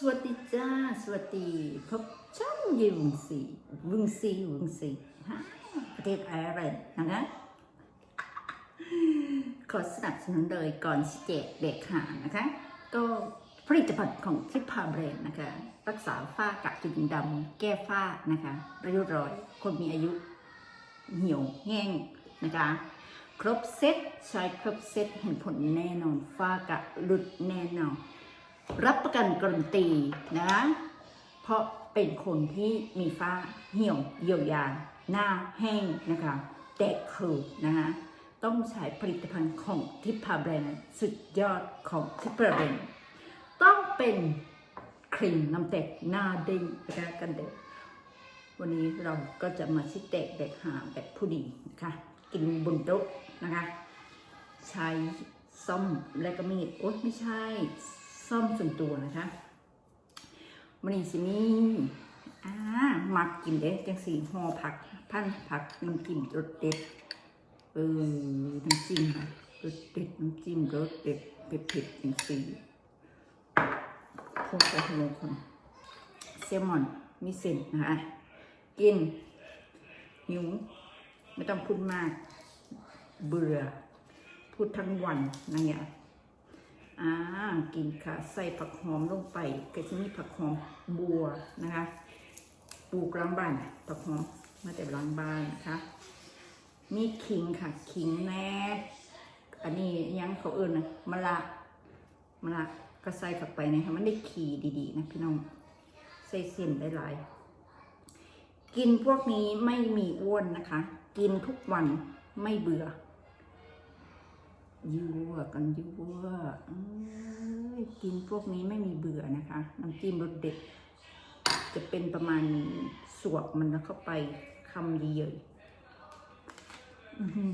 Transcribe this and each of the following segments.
สวัสดีจ้า สวัสดีพบช่องยิวงซีวงซีวงซีประเทศไอร์แลนด์นะคะขอสนับสนุนโดยก่อนสเจกเด็กหานะคะ ก็ผลิตภัณฑ์ของทิพพาเบรนนะคะ รักษาฝ้ากระจุดดำแก้ฝ้านะคะริ้วรอยคนมีอายุเหี่ยวแห้งนะคะ ครบเซตใช้ครบเซตเห็นผลแน่นอนฝ้ากระหลุดแน่นอน รับประกันการันตีนะ เพราะเป็นคนที่มีฝ้าเหี่ยวเยียวยาหน้าแห้งนะคะแตกคือนะคะต้องใช้ผลิตภัณฑ์ของทิพาแบรนด์สุดยอดของทิพาแบรนด์ต้องเป็นครีมน้ำแตกหน้าเด้งนะคะกันแดดวันนี้เราก็จะมาชิดแตกแดกหาแบบผู้ดีนะคะกินบนโต๊ะนะคะ ใช้ซ่อมและก็มีดโอ๊ยไม่ใช่ ซ่อมส่วนตัวนะคะมันนี่สิมีอ่ามักกินเด็ดจังสีห่อผัก พันผักน้ำจิ้มรสเด็ดเออน้ำจิ้มค่ะรสเด็ดน้ำจิ้มรสเด็ดเผ็ดๆจังสีพวกกระเทียมคนเซลมอนมีเส้นนะคะกินหิวไม่ต้องพูดมาก เบื่อ พูดทั้งวันนะเนี่ย อ่ากินค่ะ ใส่ผักหอมลงไปก็จะมีผักหอมบัวนะคะปลูกล้างบ้านผักหอมมาแต่ล้างบ้านนะคะ มีขิงค่ะขิงแน่อันนี้ยังเขาเอิญนะมะละมะละก็ใส่เข้าไปนะคะมันได้ขี่ดีๆนะพี่น้องใส่เส้นได้หลาย กินพวกนี้ไม่มีอ้วนนะคะ กินทุกวันไม่เบื่อ ยั่วกันยั่วกินพวกนี้ไม่มีเบื่อนะคะ น้ำจิ้มรสเด็ด จะเป็นประมาณนี้สวกมันแล้วเข้าไปคำเยอะๆอื้อหือ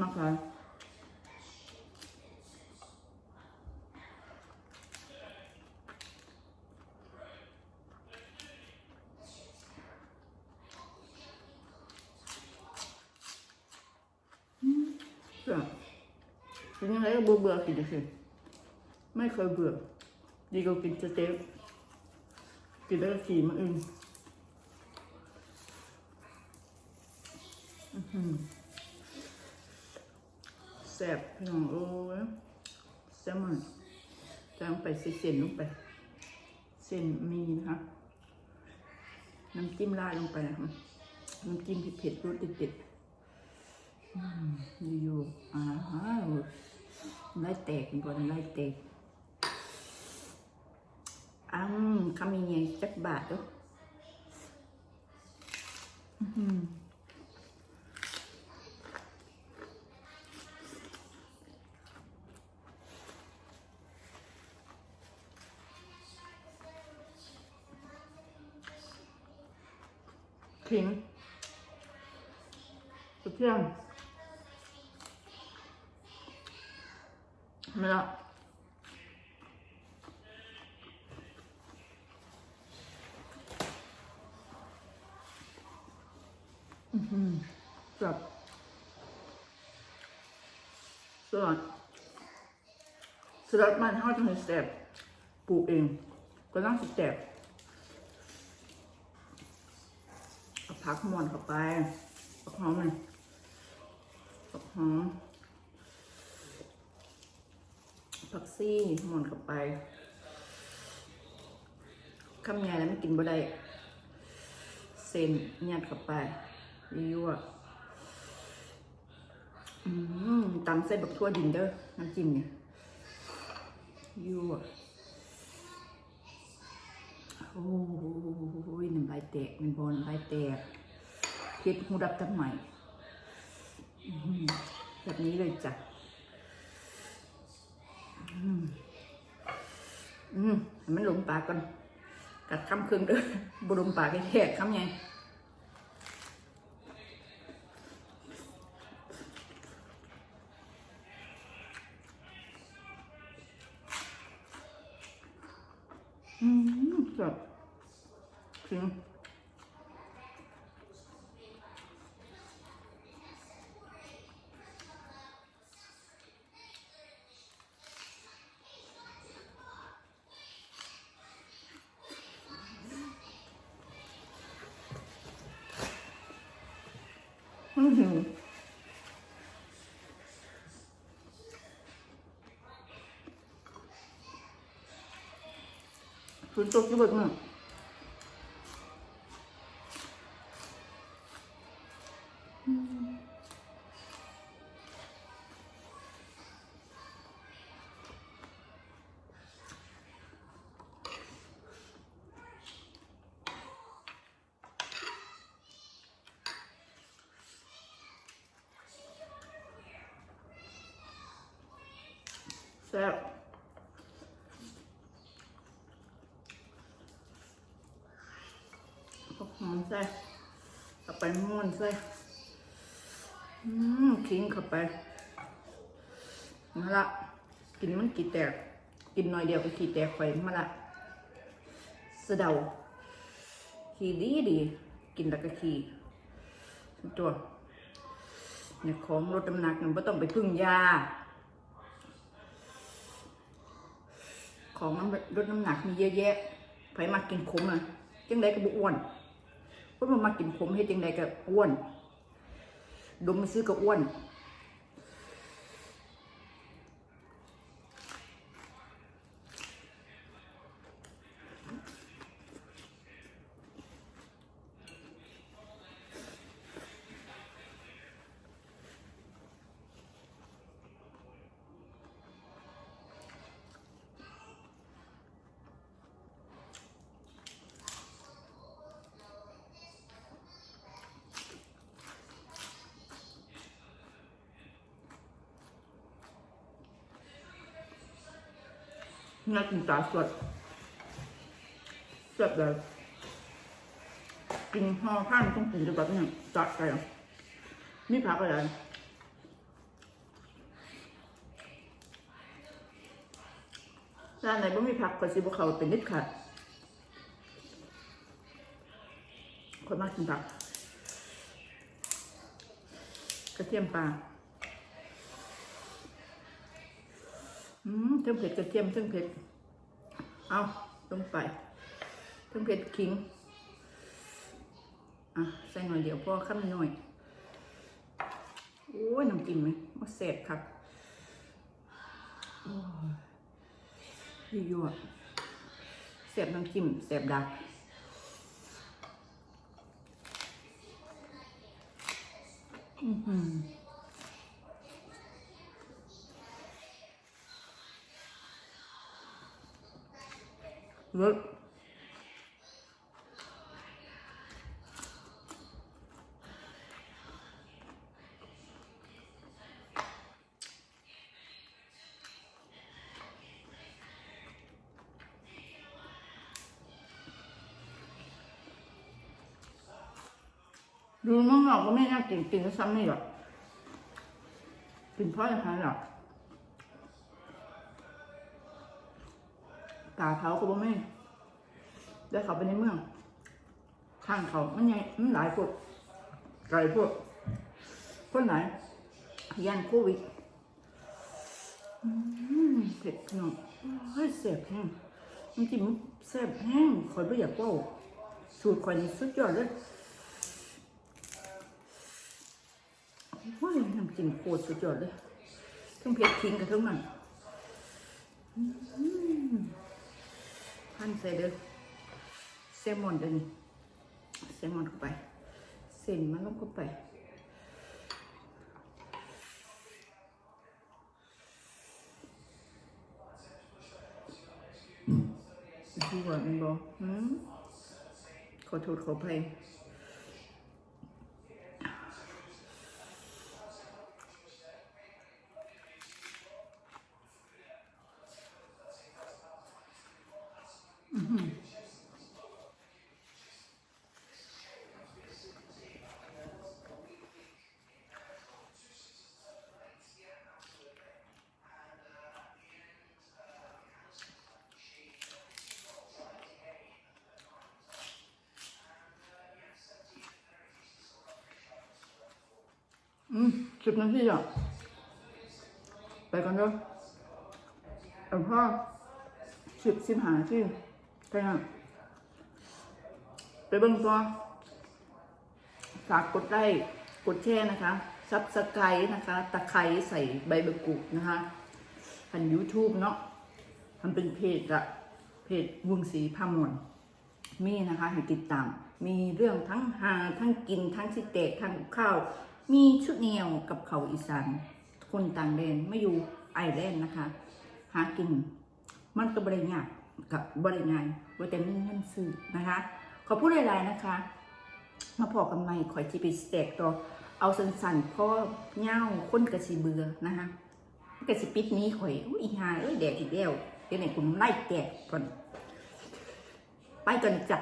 มากเลยเบื่อกินยังไงก็เบื่อเบื่อกินสิไม่เคยเบื่อ ดีกว่ากินสเต็กกินแล้วก็ขี่มาอื่นแซ่บพี่น้องโอ้ยแซ่บมากจะลงไปเส้นลงไป เส้นมีนะคะน้ำจิ้มราดลงไปนะคะน้ำจิ้มเผ็ดๆรสเด็ดๆอืมอยู่ๆอ่าฮะ ไล่แตกก่อนไล่แไงจักบาทด้วยอื้อหือขิงกระเทียอือหือแบบสลัดสลัดมันทอดจังเลยแซ่บปลูกเองก็ต้องสิแซ่บเอาผักหมอนเข้าไปผักหอมเลยผักหอมผัก ซี่หมอนเข้าไปคำใหญ่แล้วไม่กินบ่ได้เส้นยัดเข้าไปยั่วอืมตำใส่บกทั่วดินเด้อน้ำจิ้มเนี่ยยั่วโอ้ยน้ำลายแตกมันบอลลายแตกเพ็ดหูดับทั้งใหม่แบบนี้เลยจ้ะ อืมมันหลงปากก่อน กัดคำเครึ่องเด้อบลงปากแค่คำไงอืมแบบถึง อหือฝนตกอ ซ่บพวกหอมใส่เข้าไปม่วนใส่อืมขิงเข้าไปมาละกินมันกี่แตก กินหน่อยเดียวก็กี่แตกไปมาละสะเดาขี่ดีดีกินแล้วก็ขี่ตัวเนี่ยของลดน้ำหนักมันไม่ต้องไปพึ่งยา ของน้ำลดน้ำหนักมีเยอะแยะไผมากินขมอะจังไดก็บอ้วนเพราะมันมากินขมให้จังไดก็อ้วน ดมมาซื้อก็อ้วน น่ากินปลาสดสดเลยกินห่อข้าวต้องกินแบบนี้จัดไปอะนี่ผักอะไรร้านไหนบ่มีผักก็สิบ่เข้าเป็นนิดขาดคนมากกินผัก กระเทียมปลา อืมเทิงเผ็ดกระเทียมเทิงเผ็ด เอาลงไปเทิงเผ็ดขิง อะ ใส่หน่อยเดียวพอข้ามหน่อย โอ้ยน้ำจิ้มไหมมาเสบครับโอ้ยยั่วๆเสียบน้ำจิ้มเสียบดักอือหือ เลิศดูน้องหลอกก็ไม่น่ากินกินซ้ำนี่หรอกกินเพราะอะไรหรอก ตาเขาก็บ่ไม่ได้เขาไปในเมืองข้างเขามันยังมันหลายพวกไกลพวก คนไหนยันโควิดอืมเผ็ดขนมเฮ้ยเสียบแห้งมันจิ้มแซ่บแห้งคอยไม่อยากเว่าสูตรคอยนี่สุดยอดเลยว้ายน้ำจิ้มโคตรสุดยอดเลยทั้งเผ็ดทิ้งกับทั้งมันอืม พันใส่เด้อเซลมอนเดินเซลมอนเข้าไปเส้นมันลงเข้าไปดูว่ามันบอกขอโทษขออภัย อืมสิบนาทีอะ ไปกันเด้อเอาพ่อสิบสิบหาทีไปอะไปเบิ่งตัวฝากกดไลค์กดแชร์นะคะซับสไครต์นะคะ ตะไคร้ใส่ใบมะกรูดนะคะทัน YouTube เนาะทำเป็นเพจอะเพจวงสีพามวลมีนะคะ ให้ติดตาม มีเรื่องทั้งหาทั้งกินทั้งสิเตะทั้งข้าว มีชุดเหนียวกับเขาอีสานคนต่างแดนไม่อยู่ไอร์แลนด์นะคะ หากิน มันก็บริยากกับบริงานว่าแต่มีเงินซื้อนะคะ ขอพูดหลายๆนะคะ มาพอกันใหม่ขอยจีไปสเต็กตัวเอาสั้นๆเพราะเง่าคนกระสีเบือนะคะกระสีปิดนี้ข่อยอุ๊ยอีหาเอ้ยแดดอีกแล้วเดี๋ยวไหนคุณไล่แดดก่อน ไปก่อนจ้ะ